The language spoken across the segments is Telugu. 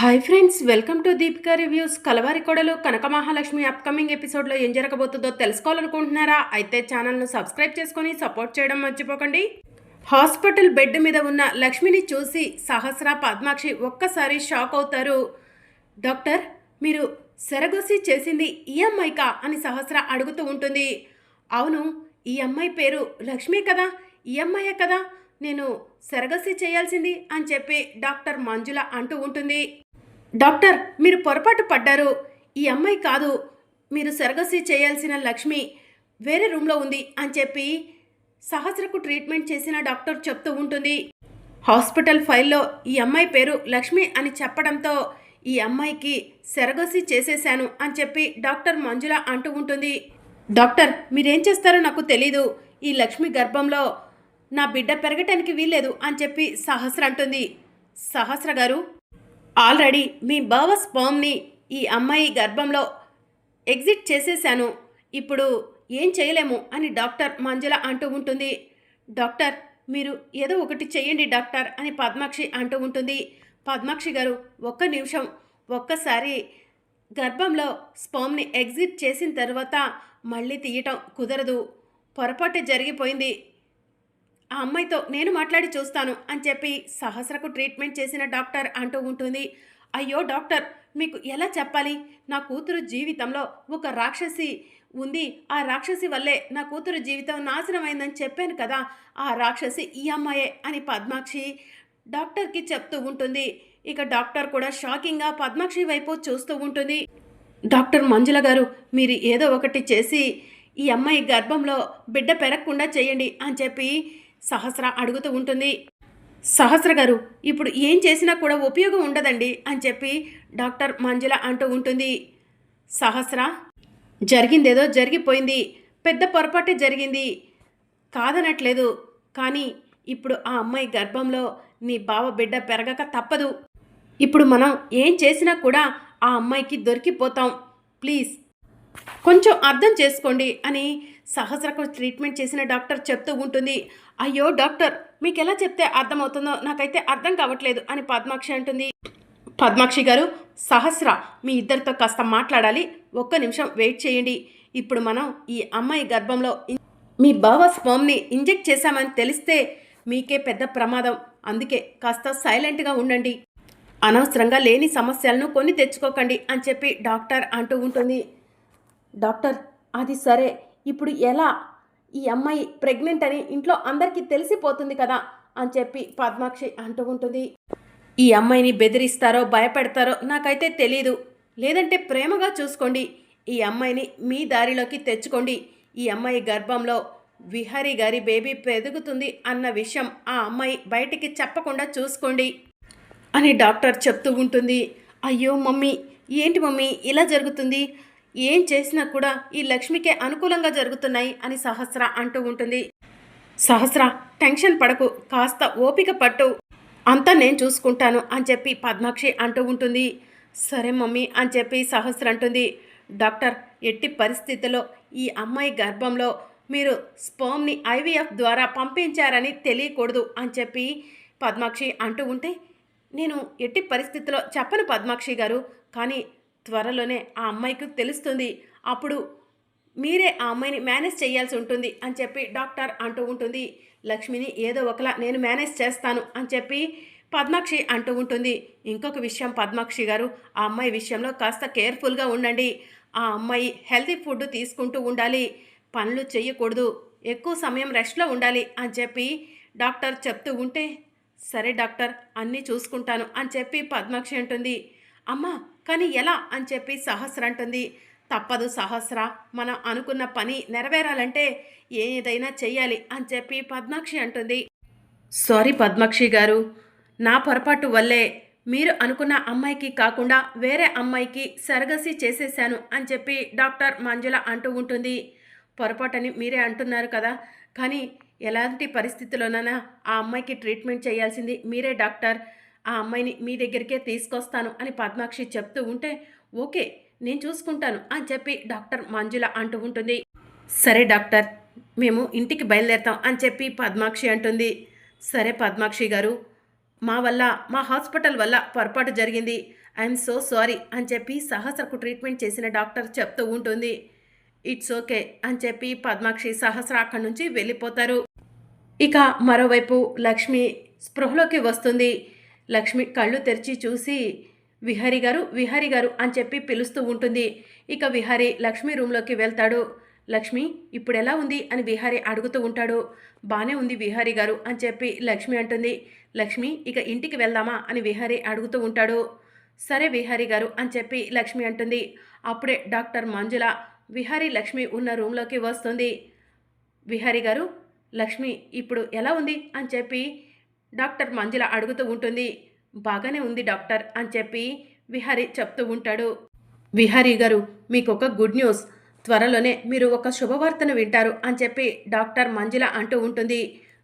Hi friends welcome to Deepika reviews Kalavari Kodalu Kanaka Mahalakshmi upcoming ఎపిసోడ్లో ఏం జరగబోతుందో తెలుసుకోవాలనుకుంటున్నారా? అయితే ఛానల్ను సబ్స్క్రైబ్ చేసుకొని సపోర్ట్ చేయడం మర్చిపోకండి. హాస్పిటల్ బెడ్ మీద ఉన్న లక్ష్మిని చూసి సహస్ర పద్మాక్షి ఒక్కసారి షాక్ అవుతారు. డాక్టర్ మీరు సెరగోసి చేసింది ఈ అమ్మాయికా? అని సహస్ర అడుగుతూ ఉంటుంది. అవును ఈ అమ్మాయి పేరు లక్ష్మి కదా? ఈ అమ్మాయే కదా? నేను సెరగసి చేయాల్సింది అని చెప్పి డాక్టర్ మంజుల అంటూ ఉంటుంది. డాక్టర్ మీరు పొరపాటు పడ్డారు. ఈ అమ్మాయి కాదు. మీరు సెరగసి చేయాల్సిన లక్ష్మి వేరే రూమ్లో ఉంది అని చెప్పి సహస్రకు ట్రీట్మెంట్ చేసిన డాక్టర్ చెప్తూ ఉంటుంది. హాస్పిటల్ ఫైల్లో ఈ అమ్మాయి పేరు లక్ష్మి అని చెప్పడంతో ఈ అమ్మాయికి సెరగసి చేసేశాను అని చెప్పి డాక్టర్ మంజుల అంటూ ఉంటుంది. డాక్టర్ మీరేం చేస్తారో నాకు తెలీదు. ఈ లక్ష్మి గర్భంలో నా బిడ్డ పెరగటానికి వీల్లేదు అని చెప్పి సహస్ర అంటుంది. సహస్ర గారు ఆల్రెడీ మీ బావ స్పామ్ని ఈ అమ్మాయి గర్భంలో ఎగ్జిట్ చేసేశాను. ఇప్పుడు ఏం చేయలేము అని డాక్టర్ మంజుల అంటూ ఉంటుంది. డాక్టర్ మీరు ఏదో ఒకటి చేయండి డాక్టర్ అని పద్మాక్షి అంటూ ఉంటుంది. పద్మాక్షి గారు ఒక్క నిమిషం ఒక్కసారి గర్భంలో స్పామ్ని ఎగ్జిట్ చేసిన తర్వాత మళ్ళీ తీయటం కుదరదు. పొరపాటు జరిగిపోయింది. ఆ అమ్మాయితో నేను మాట్లాడి చూస్తాను అని చెప్పి సహస్రకు ట్రీట్మెంట్ చేసిన డాక్టర్ అంటూ ఉంటుంది. అయ్యో డాక్టర్ మీకు ఎలా చెప్పాలి? నా కూతురు జీవితంలో ఒక రాక్షసి ఉంది. ఆ రాక్షసి వల్లే నా కూతురు జీవితం నాశనమైందని చెప్పాను కదా. ఆ రాక్షసి ఈ అమ్మాయే అని పద్మాక్షి డాక్టర్కి చెప్తూ ఉంటుంది. ఇక డాక్టర్ కూడా షాకింగ్గా పద్మాక్షి వైపు చూస్తూ ఉంటుంది. డాక్టర్ మంజుల గారు మీరు ఏదో ఒకటి చేసి ఈ అమ్మాయి గర్భంలో బిడ్డ పెరగకుండా చేయండి అని చెప్పి సహస్ర అడుగుతూ ఉంటుంది. సహస్ర గారు ఇప్పుడు ఏం చేసినా కూడా ఉపయోగం ఉండదండి అని చెప్పి డాక్టర్ మంజుల అంటూ ఉంటుంది. సహస్ర జరిగిందేదో జరిగిపోయింది. పెద్ద పొరపాటే జరిగింది. కాదనట్లేదు. కానీ ఇప్పుడు ఆ అమ్మాయి గర్భంలో నీ బావ బిడ్డ పెరగక తప్పదు. ఇప్పుడు మనం ఏం చేసినా కూడా ఆ అమ్మాయికి దొరికిపోతాం. ప్లీజ్ కొంచెం అర్థం చేసుకోండి అని సహస్రకు ట్రీట్మెంట్ చేసిన డాక్టర్ చెప్తూ ఉంటుంది. అయ్యో డాక్టర్ మీకు ఎలా చెప్తే అర్థమవుతుందో నాకైతే అర్థం కావట్లేదు అని పద్మాక్షి అంటుంది. పద్మాక్షి గారు సహస్ర మీ ఇద్దరితో కాస్త మాట్లాడాలి. ఒక్క నిమిషం వెయిట్ చేయండి. ఇప్పుడు మనం ఈ అమ్మాయి గర్భంలో మీ బావ స్పామ్ని ఇంజెక్ట్ చేశామని తెలిస్తే మీకే పెద్ద ప్రమాదం. అందుకే కాస్త సైలెంట్గా ఉండండి. అనవసరంగా లేని సమస్యలను కొని తెచ్చుకోకండి అని చెప్పి డాక్టర్ అంటూ ఉంటుంది. డాక్టర్ అది సరే. ఇప్పుడు ఎలా? ఈ అమ్మాయి ప్రెగ్నెంట్ అని ఇంట్లో అందరికీ తెలిసిపోతుంది కదా అని చెప్పి పద్మాక్షి అంటూ ఉంటుంది. ఈ అమ్మాయిని బెదిరిస్తారో భయపెడతారో నాకైతే తెలీదు. లేదంటే ప్రేమగా చూసుకోండి. ఈ అమ్మాయిని మీ దారిలోకి తెచ్చుకోండి. ఈ అమ్మాయి గర్భంలో విహరి గారి బేబీ పెరుగుతుంది అన్న విషయం ఆ అమ్మాయి బయటికి చెప్పకుండా చూసుకోండి అని డాక్టర్ చెప్తూ ఉంటుంది. అయ్యో మమ్మీ ఏంటి మమ్మీ ఇలా జరుగుతుంది? ఏం చేసినా కూడా ఈ లక్ష్మికే అనుకూలంగా జరుగుతున్నాయి అని సహస్ర అంటూ ఉంటుంది. సహస్ర టెన్షన్ పడకు కాస్త ఓపిక పట్టు. అంతా నేను చూసుకుంటాను అని చెప్పి పద్మాక్షి అంటూ ఉంటుంది. సరే మమ్మీ అని చెప్పి సహస్ర అంటుంది. డాక్టర్ ఎట్టి పరిస్థితుల్లో ఈ అమ్మాయి గర్భంలో మీరు స్పోమ్ని ఐవీఎఫ్ ద్వారా పంపించారని తెలియకూడదు అని చెప్పి పద్మాక్షి అంటూ ఉంటే నేను ఎట్టి పరిస్థితిలో చెప్పను పద్మాక్షి గారు కానీ త్వరలోనే ఆ అమ్మాయికి తెలుస్తుంది. అప్పుడు మీరే ఆ అమ్మాయిని మేనేజ్ చేయాల్సి ఉంటుంది అని చెప్పి డాక్టర్ అంటూ ఉంటుంది. లక్ష్మిని ఏదో ఒకలా నేను మేనేజ్ చేస్తాను అని చెప్పి పద్మాక్షి అంటూ ఉంటుంది. ఇంకొక విషయం పద్మాక్షి గారు ఆ అమ్మాయి విషయంలో కాస్త కేర్ఫుల్గా ఉండండి. ఆ అమ్మాయి హెల్తీ ఫుడ్ తీసుకుంటూ ఉండాలి. పనులు చేయకూడదు ఎక్కువ సమయం రెస్ట్లో ఉండాలి అని చెప్పి డాక్టర్ చెప్తూ ఉంటే సరే డాక్టర్ అన్నీ చూసుకుంటాను అని చెప్పి పద్మాక్షి అంటుంది. అమ్మా కానీ ఎలా అని చెప్పి సహస్ర అంటుంది. తప్పదు సహస్ర మనం అనుకున్న పని నెరవేరాలంటే ఏదైనా చెయ్యాలి అని చెప్పి పద్మాక్షి అంటుంది. సారీ పద్మాక్షి గారు నా పొరపాటు వల్లే మీరు అనుకున్న అమ్మాయికి కాకుండా వేరే అమ్మాయికి సరగసి చేసేశాను అని చెప్పి డాక్టర్ మంజుల అంటూ ఉంటుంది. పొరపాటని మీరే అంటున్నారు కదా కానీ ఎలాంటి పరిస్థితుల్లోనైనా ఆ అమ్మాయికి ట్రీట్మెంట్ చేయాల్సింది మీరే డాక్టర్. ఆ అమ్మాయిని మీ దగ్గరికే తీసుకొస్తాను అని పద్మాక్షి చెప్తూ ఉంటే ఓకే నేను చూసుకుంటాను అని చెప్పి డాక్టర్ మంజుల అంటూ ఉంటుంది. సరే డాక్టర్ మేము ఇంటికి బయలుదేరుతాం అని చెప్పి పద్మాక్షి అంటుంది. సరే పద్మాక్షి గారు మా వల్ల మా హాస్పిటల్ వల్ల పొరపాటు జరిగింది. ఐఎమ్ సో సారీ అని చెప్పి సహస్రకు ట్రీట్మెంట్ చేసిన డాక్టర్ చెప్తూ ఉంటుంది. ఇట్స్ ఓకే అని చెప్పి పద్మాక్షి సహస్ర అక్కడి నుంచి వెళ్ళిపోతారు. ఇక మరోవైపు లక్ష్మి స్పృహలోకి వస్తుంది. లక్ష్మి కళ్ళు తెరిచి చూసి విహారి గారు విహారి గారు అని చెప్పి పిలుస్తూ ఉంటుంది. ఇక విహారి లక్ష్మి రూమ్లోకి వెళ్తాడు. లక్ష్మి ఇప్పుడు ఎలా ఉంది? అని విహారి అడుగుతూ ఉంటాడు. బానే ఉంది విహారి గారు అని చెప్పి లక్ష్మి అంటుంది. లక్ష్మి ఇక ఇంటికి వెళ్దామా? అని విహారి అడుగుతూ ఉంటాడు. సరే విహారి గారు అని చెప్పి లక్ష్మి అంటుంది. అప్పుడే డాక్టర్ మంజుల విహారి లక్ష్మి ఉన్న రూమ్లోకి వస్తుంది. విహారి గారు లక్ష్మి ఇప్పుడు ఎలా ఉంది? అని చెప్పి డాక్టర్ మంజుల అడుగుతూ ఉంటుంది. బాగానే ఉంది డాక్టర్ అని చెప్పి విహారి చెప్తూ ఉంటాడు. విహారీ గారు మీకు ఒక గుడ్ న్యూస్. త్వరలోనే మీరు ఒక శుభవార్తను వింటారు అని చెప్పి డాక్టర్ మంజుల అంటూ ఉంటుంది.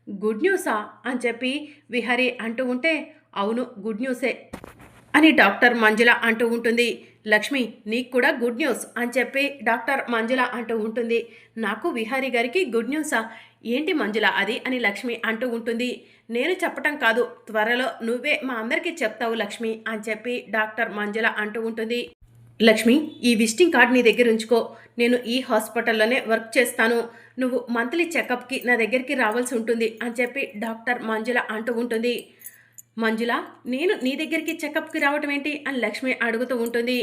గుడ్ న్యూసా అని చెప్పి విహారీ అంటూ ఉంటే అవును గుడ్ న్యూసే అని డాక్టర్ మంజుల అంటూ ఉంటుంది. లక్ష్మి నీకు కూడా గుడ్ న్యూస్ అని చెప్పి డాక్టర్ మంజుల అంటూ ఉంటుంది. నాకు విహారీ గారికి గుడ్ న్యూసా? ఏంటి మంజుల అది అని లక్ష్మి అంటూ ఉంటుంది. నేను చెప్పటం కాదు. త్వరలో నువ్వే మా అందరికీ చెప్తావు లక్ష్మి అని చెప్పి డాక్టర్ మంజుల అంటూ ఉంటుంది. లక్ష్మి ఈ విజిటింగ్ కార్డ్ నీ దగ్గర ఉంచుకో. నేను ఈ హాస్పిటల్లోనే వర్క్ చేస్తాను. నువ్వు మంత్లీ చెకప్కి నా దగ్గరికి రావాల్సి ఉంటుంది అని చెప్పి డాక్టర్ మంజుల అంటూ ఉంటుంది. మంజుల నేను నీ దగ్గరికి చెకప్కి రావటం ఏంటి అని లక్ష్మి అడుగుతూ ఉంటుంది.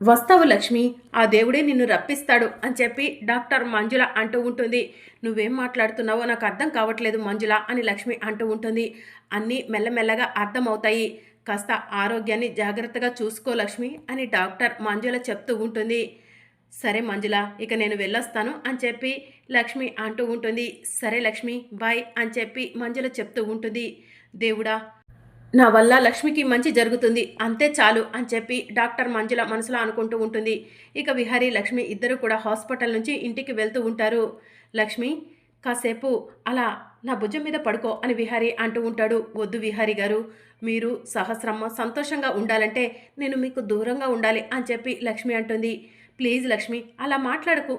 వస్తావు లక్ష్మి ఆ దేవుడే నిన్ను రప్పిస్తాడు అని చెప్పి డాక్టర్ మంజుల అంటూ ఉంటుంది. నువ్వేం మాట్లాడుతున్నావో నాకు అర్థం కావట్లేదు మంజుల అని లక్ష్మి అంటూ ఉంటుంది. అన్నీ మెల్లమెల్లగా అర్థమవుతాయి. కాస్త ఆరోగ్యాన్ని జాగ్రత్తగా చూసుకో లక్ష్మి అని డాక్టర్ మంజుల చెప్తూ ఉంటుంది. సరే మంజుల ఇక నేను వెళ్ళొస్తాను అని చెప్పి లక్ష్మి అంటూ ఉంటుంది. సరే లక్ష్మి బాయ్ అని చెప్పి మంజుల చెప్తూ ఉంటుంది. దేవుడా నా వల్ల లక్ష్మికి మంచి జరుగుతుంది అంతే చాలు అని చెప్పి డాక్టర్ మంజుల మనసులో అనుకుంటూ ఉంటుంది. ఇక విహారి లక్ష్మి ఇద్దరు కూడా హాస్పిటల్ నుంచి ఇంటికి వెళ్తూ ఉంటారు. లక్ష్మి కాసేపు అలా నా భుజం మీద పడుకో అని విహారి అంటూ ఉంటాడు. వద్దు విహారి గారు మీరు సహస్రమ్మ సంతోషంగా ఉండాలంటే నేను మీకు దూరంగా ఉండాలి అని చెప్పి లక్ష్మి అంటుంది. ప్లీజ్ లక్ష్మి అలా మాట్లాడకు.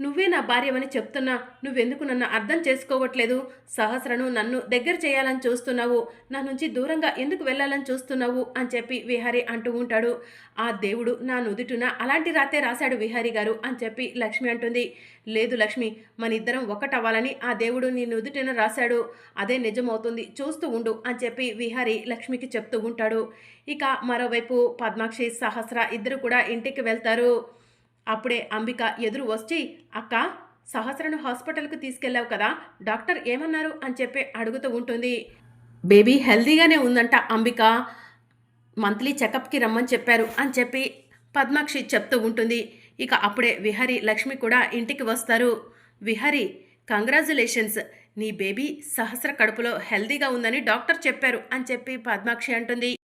నువ్వే నా భార్యమని చెప్తున్నా. నువ్వెందుకు నన్ను అర్థం చేసుకోవట్లేదు? సహస్రను నన్ను దగ్గర చేయాలని చూస్తున్నావు. నా నుంచి దూరంగా ఎందుకు వెళ్ళాలని చూస్తున్నావు? అని చెప్పి విహారీ అంటూ ఉంటాడు. ఆ దేవుడు నా నుదుటున అలాంటి రాతే రాశాడు విహారీ గారు అని చెప్పి లక్ష్మి అంటుంది. లేదు లక్ష్మి మన ఇద్దరం ఒకటవ్వాలని ఆ దేవుడు నీ నుదుటిన రాశాడు. అదే నిజమవుతుంది. చూస్తూ ఉండు అని చెప్పి విహారీ లక్ష్మికి చెప్తూ ఉంటాడు. ఇక మరోవైపు పద్మాక్షి సహస్ర ఇద్దరు కూడా ఇంటికి వెళ్తారు. అప్పుడే అంబిక ఎదురు వచ్చి అక్క సహస్రను హాస్పిటల్కి తీసుకెళ్ళావు కదా డాక్టర్ ఏమన్నారు? అని చెప్పి అడుగుతూ ఉంటుంది. బేబీ హెల్దీగానే ఉందంట అంబిక మంత్లీ చెకప్కి రమ్మని చెప్పారు అని చెప్పి పద్మాక్షి చెప్తూ ఉంటుంది. ఇక అప్పుడే విహరి లక్ష్మి కూడా ఇంటికి వస్తారు. విహరి కంగ్రాచులేషన్స్ నీ బేబీ సహస్ర కడుపులో హెల్దీగా ఉందని డాక్టర్ చెప్పారు అని చెప్పి పద్మాక్షి అంటుంది.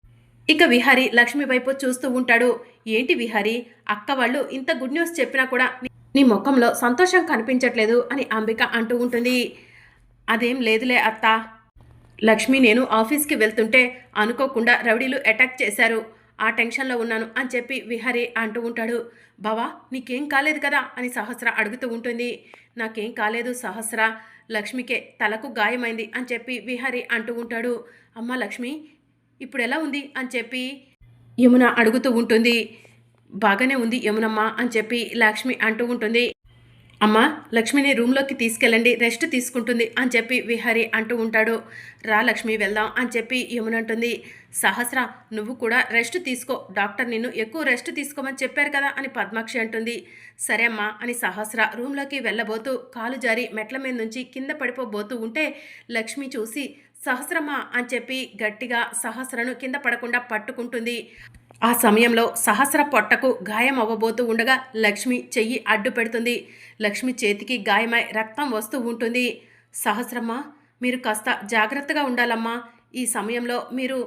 ఇక విహారి లక్ష్మి వైపు చూస్తూ ఉంటాడు. ఏంటి విహారి? అక్క వాళ్ళు ఇంత గుడ్ న్యూస్ చెప్పినా కూడా నీ- ముఖంలో సంతోషం కనిపించట్లేదు అని అంబిక అంటూ ఉంటుంది. అదేం లేదులే అత్త. లక్ష్మి నేను ఆఫీస్కి వెళ్తుంటే అనుకోకుండా రౌడీలు అటాక్ చేశారు. ఆ టెన్షన్లో ఉన్నాను అని చెప్పి విహరి అంటూ ఉంటాడు. బావా నీకేం కాలేదు కదా అని సహస్ర అడుగుతూ ఉంటుంది. నాకేం కాలేదు సహస్ర. లక్ష్మికే తలకు గాయమైంది అని చెప్పి విహరి అంటూ ఉంటాడు. అమ్మ లక్ష్మి ఇప్పుడు ఎలా ఉంది అని చెప్పి యమున అడుగుతూ ఉంటుంది. బాగానే ఉంది యమునమ్మ అని చెప్పి లక్ష్మి అంటూ ఉంటుంది. అమ్మ లక్ష్మిని రూమ్లోకి తీసుకెళ్ళండి రెస్ట్ తీసుకుంటుంది అని చెప్పి విహారి అంటూ ఉంటాడు. రా లక్ష్మి వెళ్దాం అని చెప్పి యమునంటుంది సహస్ర నువ్వు కూడా రెస్ట్ తీసుకో. డాక్టర్ నిన్ను ఎక్కువ రెస్ట్ తీసుకోమని చెప్పారు కదా అని పద్మాక్షి అంటుంది. సరే అమ్మా అని సహస్ర రూమ్లోకి వెళ్ళబోతూ కాలు జారి మెట్ల మీద నుంచి కింద పడిపోబోతూ ఉంటే లక్ష్మి చూసి సహస్రమ్మా అని చెప్పి గట్టిగా సహస్రను కింద పడకుండా పట్టుకుంటుంది. ఆ సమయంలో సహస్ర పొట్టకు గాయం అవ్వబోతూ ఉండగా లక్ష్మి చెయ్యి అడ్డు పెడుతుంది. లక్ష్మి చేతికి గాయమై రక్తం వస్తూ ఉంటుంది. సహస్రమ్మ మీరు కాస్త జాగ్రత్తగా ఉండాలమ్మా. ఈ సమయంలో మీరు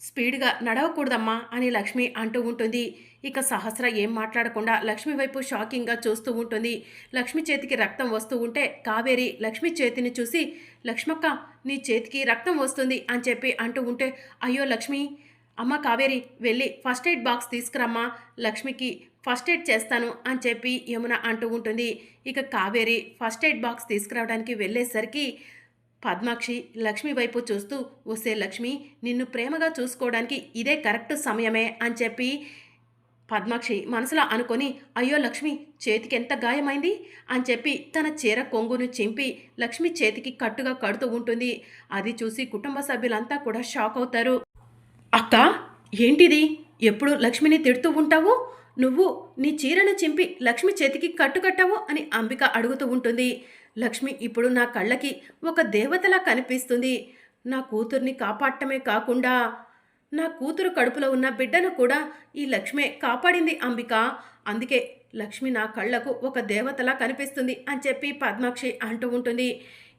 స్పీడ్గా నడవకూడదమ్మా అని లక్ష్మి అంటూ ఉంటుంది. ఇక సహస్ర ఏం మాట్లాడకుండా లక్ష్మి వైపు షాకింగ్గా చూస్తూ ఉంటుంది. లక్ష్మి చేతికి రక్తం వస్తూ ఉంటే కావేరి లక్ష్మి చేతిని చూసి లక్ష్మక్క నీ చేతికి రక్తం వస్తుంది అని చెప్పి అంటూ ఉంటే అయ్యో లక్ష్మి అమ్మ కావేరి వెళ్ళి ఫస్ట్ ఎయిడ్ బాక్స్ తీసుకురమ్మా లక్ష్మికి ఫస్ట్ ఎయిడ్ చేస్తాను అని చెప్పి యమున అంటూ ఉంటుంది. ఇక కావేరి ఫస్ట్ ఎయిడ్ బాక్స్ తీసుకురావడానికి వెళ్ళేసరికి పద్మాక్షి లక్ష్మి వైపు చూస్తూ వస్తే లక్ష్మి నిన్ను ప్రేమగా చూసుకోవడానికి ఇదే కరెక్ట్ సమయమే అని చెప్పి పద్మాక్షి మనసులో అనుకొని అయ్యో లక్ష్మి చేతికి ఎంత గాయమైంది? అని చెప్పి తన చీర కొంగును చింపి లక్ష్మి చేతికి కట్టుగా కడుతూ ఉంటుంది. అది చూసి కుటుంబ సభ్యులంతా కూడా షాక్ అవుతారు. అక్క ఏంటిది? ఎప్పుడు లక్ష్మిని తిడుతూ ఉంటావు? నువ్వు నీ చీరను చింపి లక్ష్మి చేతికి కట్టుకట్టావు అని అంబిక అడుగుతూ ఉంటుంది. లక్ష్మి ఇప్పుడు నా కళ్ళకి ఒక దేవతలా కనిపిస్తుంది. నా కూతుర్ని కాపాడటమే కాకుండా నా కూతురు కడుపులో ఉన్న బిడ్డను కూడా ఈ లక్ష్మే కాపాడింది అంబిక. అందుకే లక్ష్మి నా కళ్ళకు ఒక దేవతలా కనిపిస్తుంది అని చెప్పి పద్మాక్షి అంటూ ఉంటుంది.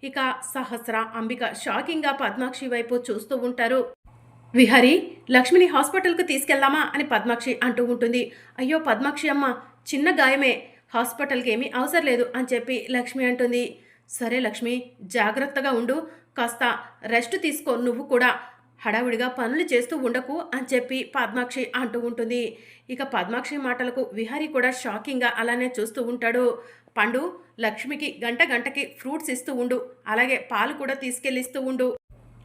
ఇక సహస్ర అంబిక షాకింగ్గా పద్మాక్షి వైపు చూస్తూ ఉంటారు. విహరి లక్ష్మిని హాస్పిటల్కు తీసుకెళ్దామా అని పద్మాక్షి అంటూ ఉంటుంది. అయ్యో పద్మాక్షి అమ్మ చిన్న గాయమే. హాస్పిటల్కి ఏమీ అవసరం లేదు అని చెప్పి లక్ష్మి అంటుంది. సరే లక్ష్మి జాగ్రత్తగా ఉండు. కాస్త రెస్ట్ తీసుకో నువ్వు కూడా. హడావుడిగా పనులు చేస్తూ ఉండకు అని చెప్పి పద్మాక్షి అంటూ ఉంటుంది. ఇక పద్మాక్షి మాటలకు విహారీ కూడా షాకింగ్గా అలానే చూస్తూ ఉంటాడు. పండు లక్ష్మికి గంట గంటకి ఫ్రూట్స్ ఇస్తూ ఉండు. అలాగే పాలు కూడా తీసుకెళ్ళిస్తూ ఉండు.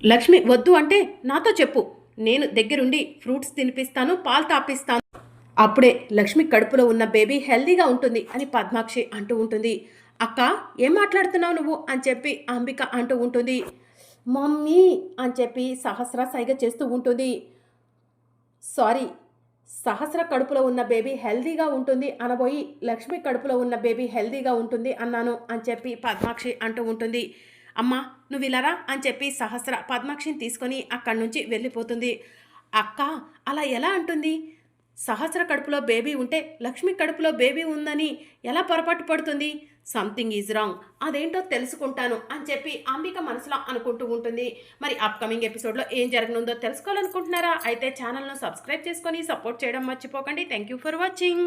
లక్ష్మి వద్దు అంటే నాతో చెప్పు. నేను దగ్గరుండి ఫ్రూట్స్ తినిపిస్తాను పాలు తాపిస్తాను. అప్పుడే లక్ష్మి కడుపులో ఉన్న బేబీ హెల్దీగా ఉంటుంది అని పద్మాక్షి అంటూ ఉంటుంది. అక్క ఏం మాట్లాడుతున్నావు నువ్వు అని చెప్పి అంబిక అంటూ ఉంటుంది. మమ్మీ అని చెప్పి సహస్ర సైగ చేస్తూ ఉంటుంది. సారీ సహస్ర కడుపులో ఉన్న బేబీ హెల్దీగా ఉంటుంది అనబోయి లక్ష్మి కడుపులో ఉన్న బేబీ హెల్దీగా ఉంటుంది అన్నాను అని చెప్పి పద్మాక్షి అంటూ ఉంటుంది. అమ్మా నువ్వు ఇలారా అని చెప్పి సహస్ర పద్మాక్షిని తీసుకొని అక్కడి నుంచి వెళ్ళిపోతుంది. అక్క అలా ఎలా అంటుంది? సహస్ర కడుపులో బేబీ ఉంటే లక్ష్మి కడుపులో బేబీ ఉందని ఎలా పొరపాటు పడుతుంది? సంథింగ్ ఈజ్ రాంగ్ అదేంటో తెలుసుకుంటాను అని చెప్పి అంబిక మనసులో అనుకుంటూ ఉంటుంది. మరి అప్కమింగ్ ఎపిసోడ్లో ఏం జరగనుందో తెలుసుకోవాలనుకుంటున్నారా? అయితే ఛానల్ను సబ్స్క్రైబ్ చేసుకొని సపోర్ట్ చేయడం మర్చిపోకండి. Thank you for watching